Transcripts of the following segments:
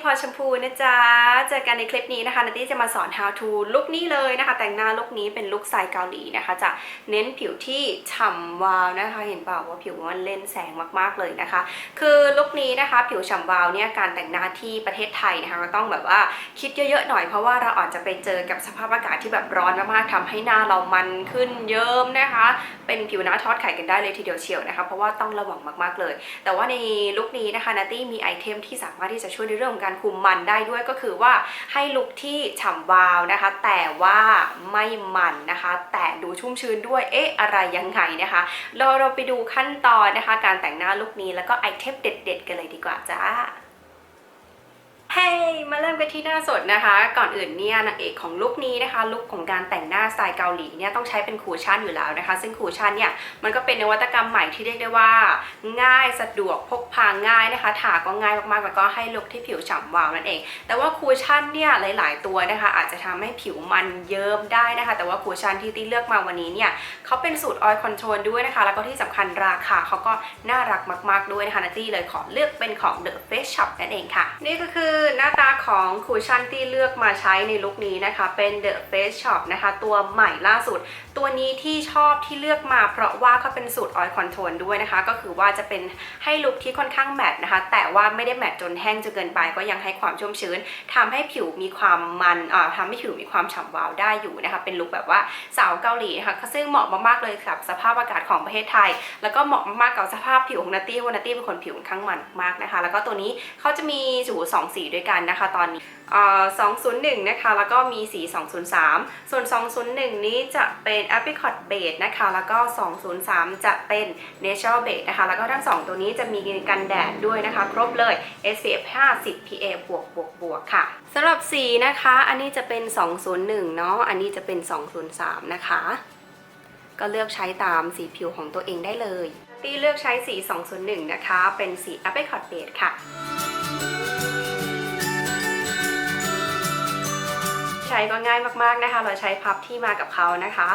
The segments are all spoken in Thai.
่พอชมพูนะจ๊ะ เจอกันในคลิปนี้นะคะนัตตี้จะมาสอน how to ลุคนี้เลยนะคะ แต่งหน้าลุคนี้เป็นลุคสไตล์เกาหลีนะคะ จะเน้นผิวที่ฉ่ำวาวนะคะ เห็นเปล่าว่าผิวมันเล่นแสงมากๆเลยนะคะ คือลุคนี้นะคะ ผิวฉ่ำวาวเนี่ยการแต่งหน้าที่ประเทศไทยนะคะก็ต้องแบบว่าคิดเยอะๆหน่อยเพราะว่าเราอาจจะไปเจอกับสภาพอากาศที่แบบร้อนมากๆทำให้หน้าเรามันขึ้นเยิ้มนะคะ เป็นผิวหน้าทอดไข่กันได้เลยทีเดียวเชียวนะคะ เพราะว่าต้องระวังมากๆเลย แต่ว่าในลุคนี้นะคะนัตตี้มีไอเทมที่สามารถที่จะช่วยในเรื่องของการคุมมันได้ด้วยก็คือว่าให้ลุคที่ฉ่ำวาวนะคะ แต่ว่าไม่มันนะคะ แต่ดูชุ่มชื้นด้วยเอ๊ะอะไรยังไงนะคะเราเราไปดูขั้นตอนนะคะ การแต่งหน้าลุคนี้แล้วก็ไอเทมเด็ด ๆ กันเลยดีกว่าจ้า เฮ้ hey, มาเริ่มกันที่หน้าสดนะคะ ก่อนอื่นเนี่ยนางเอกของลุคนี้นะคะ ลุคของการแต่งหน้าสไตล์เกาหลีเนี่ยต้องใช้เป็นคูชั่นอยู่แล้วนะคะ ซึ่งคูชั่นเนี่ยมันก็เป็นนวัตกรรมใหม่ที่เรียกได้ว่า ง่ายสะดวกพกพาง่ายนะคะทาก็ง่ายมากๆแล้วก็ให้ลุคที่ผิวฉ่ำวาวนั่นเอง แต่ว่าคูชั่นเนี่ยหลาย ๆ ตัวนะคะ อาจจะทำให้ผิวมันเยิ้มได้นะคะ แต่ว่าคูชั่นที่ตี้เลือกมาวันนี้เนี่ยเขาเป็นสูตรออยล์คอนโทรลด้วยนะคะ แล้วก็ที่สำคัญราคาเขาก็น่ารักมาก ๆด้วยนะคะนัตตี้เลยขอเลือกเป็นของ The Face Shop นั่นเองค่ะ นี่ก็คือหน้าตาของคูชั่นที่เลือกมาใช้ในลุคนี้นะคะ เป็น The Face Shop นะคะ ตัวใหม่ล่าสุด ตัวนี้ที่ชอบที่เลือกมาเพราะว่าเขาเป็นสูตรออยล์คอนโทรลด้วยนะคะ ก็คือว่าจะเป็นให้ลุคที่ค่อนข้างแมตต์นะคะ แต่ว่าไม่ได้แมตต์จนแห้งจนเกินไปก็ยังให้ความชุ่มชื้นทำให้ผิวมีความมันอ่าทำให้ผิวมีความฉ่ำวาวได้อยู่นะคะ เป็นลุคแบบว่าสาวเกาหลีนะคะซึ่งเหมาะมากๆเลยกับสภาพอากาศของประเทศไทย แล้วก็เหมาะมากๆกับสภาพผิวของนัตตี้เพราะนัตตี้เป็นคนผิวค่อนข้างมันมากนะคะ แล้วก็ตัวนี้เขาจะมีสูสองสีด้วยกันนะคะตอนนี้201 นะคะ แล้วก็มีสี203 ส่วน 201 นี้จะเป็น apricot beige นะคะ แล้วก็ 203 จะเป็น natural beige นะคะ แล้วก็ทั้ง 2 ตัวนี้จะมีกันแดดด้วยนะคะ ครบเลย SPF 50 PA บวกบวกบวกค่ะสำหรับสีนะคะ อันนี้จะเป็น 201 เนาะ อันนี้จะเป็น 203 นะคะ ก็เลือกใช้ตามสีผิวของตัวเองได้เลยตี้เลือกใช้สี 201 นะคะ เป็นสี apricot beige ค่ะ ก็ง่ายมากๆนะคะ เราใช้พับที่มากับเขานะคะ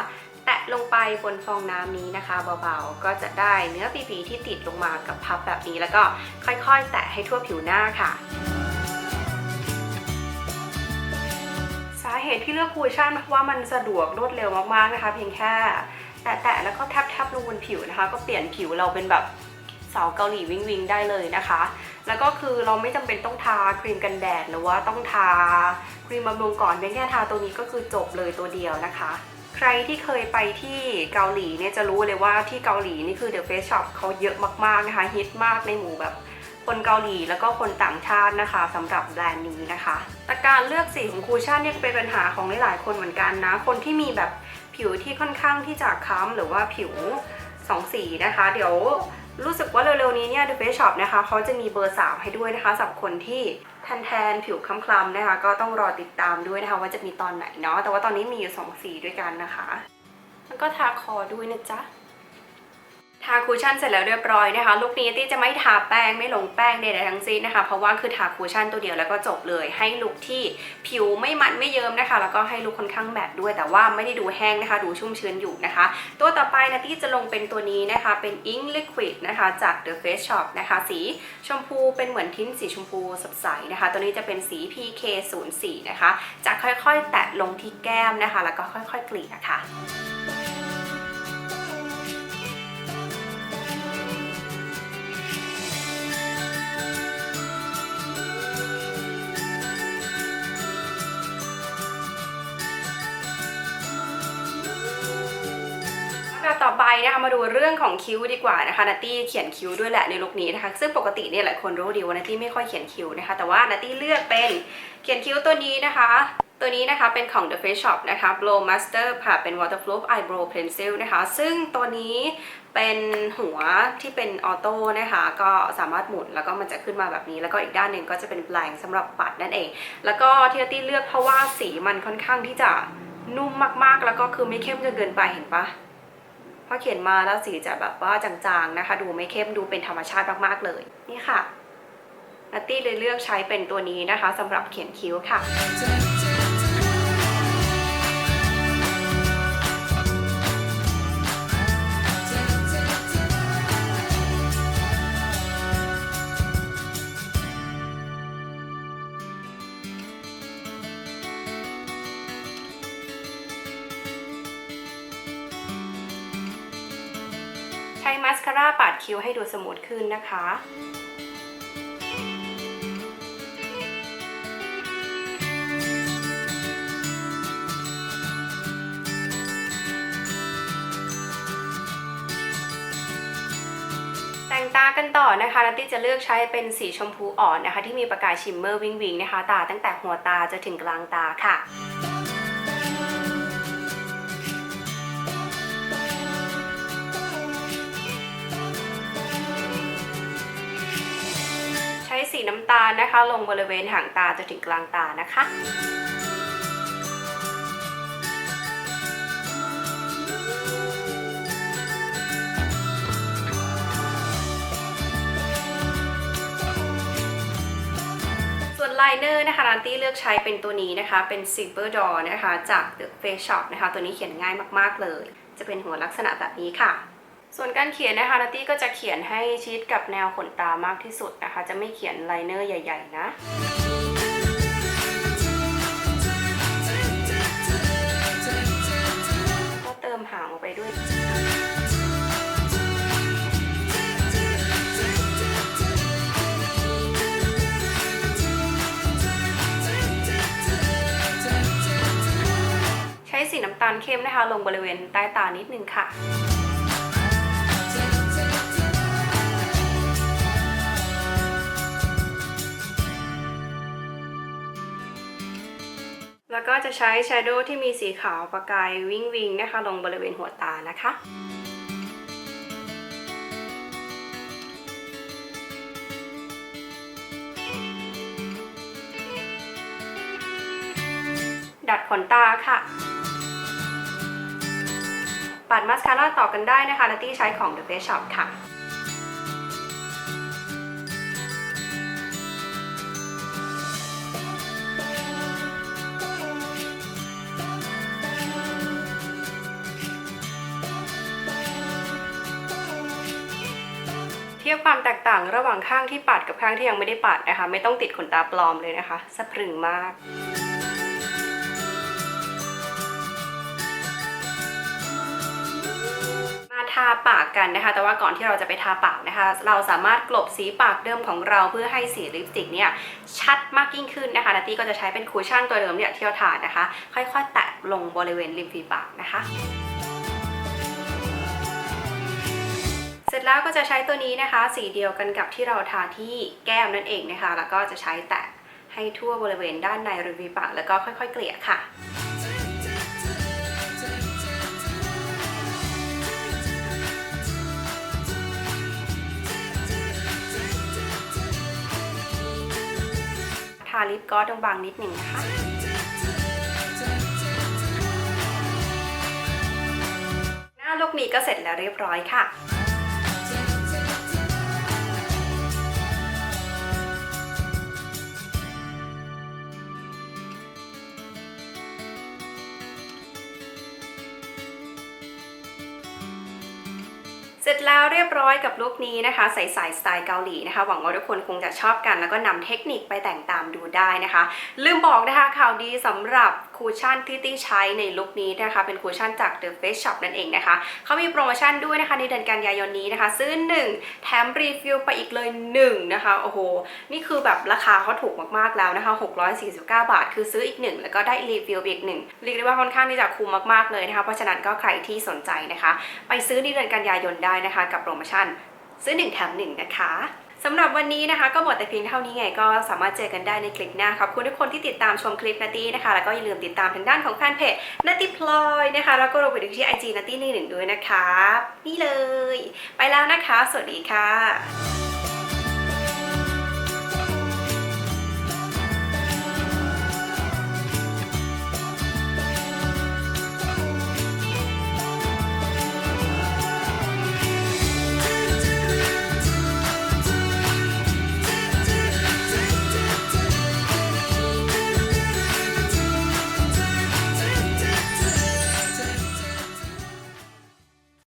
แตะลงไปบนฟองน้ำนี้นะคะเบาๆ ก็จะได้เนื้อปีๆที่ติดลงมากับพับแบบนี้ แล้วก็ค่อยๆ แตะให้ทั่วผิวหน้าค่ะสาเหตุที่เลือกคูชั่นเพราะว่ามันสะดวกรวดเร็วมากๆนะคะ เพียงแค่แตะๆแล้วก็แทบๆลงบนผิวนะคะ ก็เปลี่ยนผิวเราเป็นแบบสาวเกาหลีวิงวิงได้เลยนะคะ แล้วก็คือเราไม่จำเป็นต้องทาครีมกันแดดหรือว่าต้องทาครีมบำรุงก่อนเพียงแค่ทาตัวนี้ก็คือจบเลยตัวเดียวนะคะ ใครที่เคยไปที่เกาหลีเนี่ยจะรู้เลยว่าที่เกาหลีนี่คือ The Face Shop เขาเยอะมากๆนะคะฮิตมากในหมู่แบบคนเกาหลีแล้วก็คนต่างชาตินะคะสำหรับแบรนด์นี้นะคะแต่การเลือกสีของคูชั่นเนี่ยเป็นปัญหาของหลายๆคนเหมือนกันนะ คนที่มีแบบผิวที่ค่อนข้างที่จะค้ำหรือว่าผิวสองสีนะคะ เดี๋ยว รู้สึกว่าเร็วๆนี้เนี่ย The Face Shop นะคะเขาจะมีเบอร์ 3 ให้ด้วยนะคะสำหรับคนที่แทนๆผิวคล้ำๆนะคะ ก็ต้องรอติดตามด้วยนะคะ ว่าจะมีตอนไหนเนาะแต่ว่าตอนนี้มีอยู่ 2 สีด้วยกันนะคะ แล้วก็ทาคอด้วยนะจ๊ะ ทาคูชั่นเสร็จแล้วเรียบร้อยนะคะลุคนี้ตี้จะไม่ทาแป้งไม่ลงแป้งใดๆทั้งสิ้นนะคะ เพราะว่าคือทาคูชั่นตัวเดียวแล้วก็จบเลย ให้ลุคที่ผิวไม่มันไม่เยิ้มนะคะ แล้วก็ให้ลุคค่อนข้างแมตต์ด้วย แต่ว่าไม่ได้ดูแห้งนะคะ ดูชุ่มชื้นอยู่นะคะ ตัวต่อไปนะตี้จะลงเป็นตัวนี้นะคะ เป็น Ink Liquid นะคะจาก The Face Shop นะคะ สีชมพูเป็นเหมือนทิ้นสีชมพูสดใสนะคะ ตัวนี้จะเป็นสี PK04 นะคะจะค่อยๆ แตะลงที่แก้มนะคะ แล้วก็ค่อยๆกลี่นะคะ นะคะมาดูเรื่องของคิ้วดีกว่านะคะนัตตี้เขียนคิ้วด้วยแหละในลุคนี้นะคะซึ่งปกติเนี่ยหลายคนรู้ดีว่านัตตี้ไม่ค่อยเขียนคิ้วนะคะ แต่ว่านัตตี้เลือกเป็นเขียนคิ้วตัวนี้นะคะตัวนี้นะคะเป็นของ The Face Shop นะคะ Blow Master ค่ะ เป็น Waterproof Eyebrow Pencil นะคะ ซึ่งตัวนี้เป็นหัวที่เป็นออโต้นะคะ ก็สามารถหมุนแล้วก็มันจะขึ้นมาแบบนี้ แล้วก็อีกด้านหนึ่งก็จะเป็นแปลงสำหรับปัดนั่นเอง แล้วก็ที่นัตตี้เลือกเพราะว่าสีมันค่อนข้างที่จะนุ่มมากๆ แล้วก็คือไม่เข้มจนเกินไปเห็นปะ พอเขียนมาแล้วสีจะแบบว่าจางๆนะคะ ดูไม่เข้มดูเป็นธรรมชาติมากๆเลย นี่ค่ะนัตตี้เลยเลือกใช้เป็นตัวนี้นะคะสำหรับเขียนคิ้วค่ะ้มาสคาร่าปาดคิ้วให้ดูสมูทขึ้นนะคะแต่งตากันต่อนะคะนัตตี้จะเลือกใช้เป็นสีชมพูอ่อนนะคะ ที่มีประกายชิมเมอร์วิงวิงนะคะ ตาตั้งแต่หัวตาจะถึงกลางตาค่ะ สีน้ำตาลนะคะ ลงบริเวณหางตาจนถึงกลางตานะคะส่วนไลเนอร์นะคะนันตี้เลือกใช้เป็นตัวนี้นะคะ เป็น Silver Door นะคะ จาก The Face Shop นะคะ ตัวนี้เขียนง่ายมากๆเลย จะเป็นหัวลักษณะแบบนี้ค่ะ ส่วนการเขียนนะคะนัตตี้ก็จะเขียนให้ชิดกับแนวขนตามากที่สุดนะคะ จะไม่เขียนไลเนอร์ใหญ่ ๆ นะก็เติมหางออกไปด้วยใช้สีน้ำตาลเข้มนะคะ ลงบริเวณใต้ตานิดนึงค่ะ แล้วก็จะใช้แชโดว์ที่มีสีขาวประกายวิงวิงนะคะ ลงบริเวณหัวตานะคะดัดขนตาค่ะ ปัดมาสคาร่าต่อกันได้นะคะนัตตี้ใช้ของ The Face Shop ค่ะ ทียบความแตกต่างระหว่างข้างที่ปัดกับข้างที่ยังไม่ได้ปัดนะคะ ไม่ต้องติดขนตาปลอมเลยนะคะสะพรึงมากมาทาปากกันนะคะ แต่ว่าก่อนที่เราจะไปทาปากนะคะ เราสามารถกลบสีปากเดิมของเราเพื่อให้สีลิปสติกเนี่ยชัดมากยิ่งขึ้นนะคะนัตตี้ก็จะใช้เป็นคูชั่นตัวเดิมเนี่ยที่เราทานะคะ ค่อยๆ แตะลงบริเวณริมฝีปากนะคะ ร็จแล้วก็จะใช้ตัวนี้นะคะ สีเดียวกันกับที่เราทาที่แก้มนั่นเองนะคะ แล้วก็จะใช้แตะให้ทั่วบริเวณด้านในริมฝีปากแล้วก็ค่อย ๆ เกลี่ยค่ะทาลิปกลอสบางนิดหนึ่งนะคะหน้าลูกนี้ก็เสร็จแล้วเรียบร้อยค่ะ เสร็จแล้วเรียบร้อยกับลุคนี้นะคะ ใส่สายสไตล์เกาหลีนะคะ หวังว่าทุกคนคงจะชอบกัน แล้วก็นำเทคนิคไปแต่งตามดูได้นะคะ ลืมบอกนะคะข่าวดีสำหรับคูชั่นที่ตี้ใช้ในลุคนี้นะคะ เป็นคูชั่นจาก The Face Shop นั่นเองนะคะ เขามีโปรโมชั่นด้วยนะคะในเดือนกันยายนนี้นะคะ ซื้อ 1 แถมรีฟิลไปอีกเลย 1 นะคะ โอ้โห นี่คือแบบราคาเขาถูกมากๆแล้วนะคะ 649 บาท คือซื้ออีก 1 แล้วก็ได้รีฟิลอีกหนึ่งเรียกได้ว่าค่อนข้างที่จะคุ้มมากๆเลยนะคะ เพราะฉะนั้นก็ใครที่สนใจนะคะ ไปซื้อในเดือนกันยายนได้นะคะ กับโปรโมชั่นซื้อ 1 แถม 1 นะคะ สำหรับวันนี้นะคะ ก็หมดแต่เพียงเท่านี้ไงก็สามารถเจอกันได้ในคลิปหน้าขอบคุณทุกคนที่ติดตามชมคลิปนาตี้นะคะ แล้วก็อย่าลืมติดตามทางด้านของแฟนเพจนาตี้พลอยนะคะ แล้วก็รวมไปถึงที่ไอจีนาตี้นี่หนึ่งด้วยนะคะ นี่เลย ไปแล้วนะคะ สวัสดีค่ะ